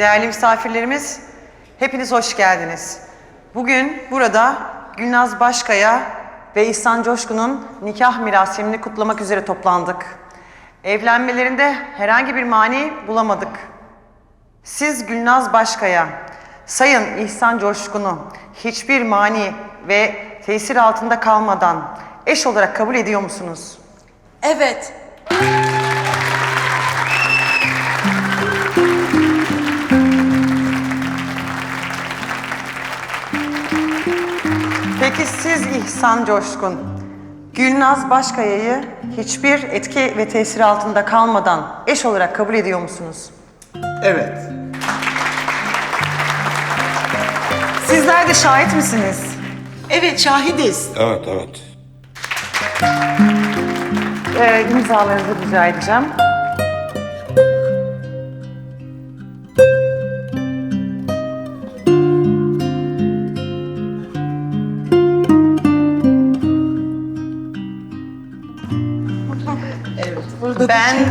değerli misafirlerimiz, hepiniz hoş geldiniz. Bugün burada Gülnaz Başkaya ve İhsan Coşkun'un nikah mirasimini kutlamak üzere toplandık. Evlenmelerinde herhangi bir mani bulamadık. Siz Gülnaz Başkaya, Sayın İhsan Coşkun'u hiçbir mani ve tesir altında kalmadan eş olarak kabul ediyor musunuz? Evet. Peki siz İhsan Coşkun, Gülnaz Başkaya'yı hiçbir etki ve tesir altında kalmadan eş olarak kabul ediyor musunuz? Evet. Sizler de şahit misiniz? Evet şahidiz. Evet, evet. Ee, imzalarınızı rica edeceğim.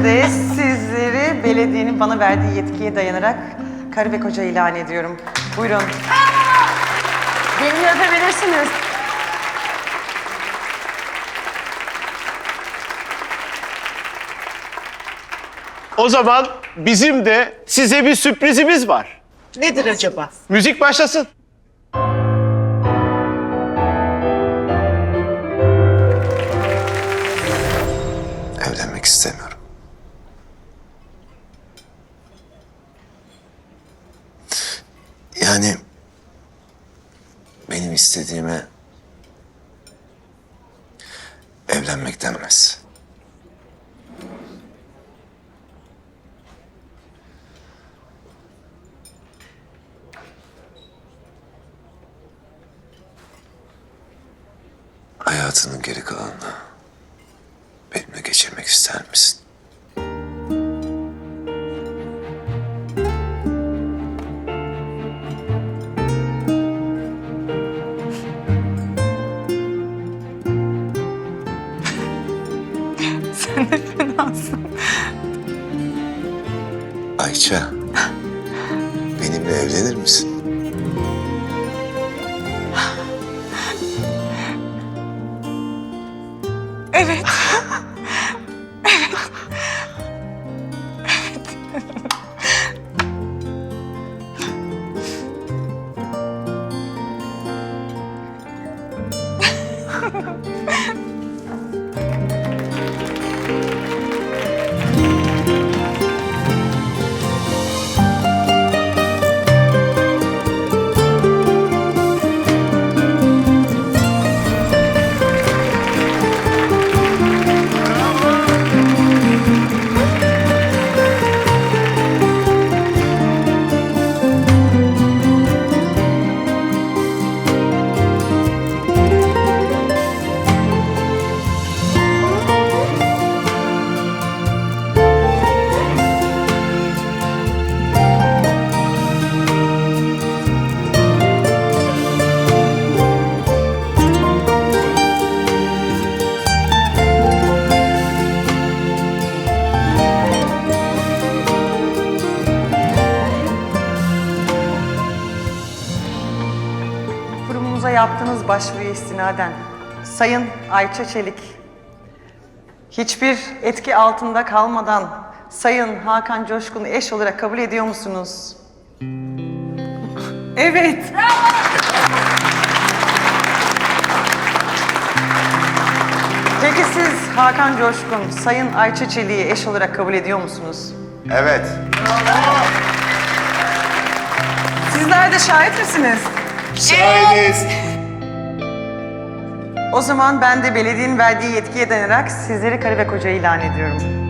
De sizleri belediyenin bana verdiği yetkiye dayanarak karı ve koca ilan ediyorum. Buyurun. Gelin öpebilirsiniz. O zaman bizim de size bir sürprizimiz var. Nedir acaba? Müzik başlasın. Evlenmek istemiyorum. Yani benim istediğime evlenmek denmez. Hayatının geri kalanını benimle geçirmek ister misin? Ayça, benimle evlenir misin? Evet. Yaptığınız başvuruya istinaden Sayın Ayça Çelik, hiçbir etki altında kalmadan Sayın Hakan Coşkun'u eş olarak kabul ediyor musunuz? Evet. Peki siz Hakan Coşkun, Sayın Ayça Çelik'i eş olarak kabul ediyor musunuz? Evet. Sizler de şahit misiniz? Şahidiz. O zaman ben de belediyenin verdiği yetkiye dayanarak sizleri karı ve koca ilan ediyorum.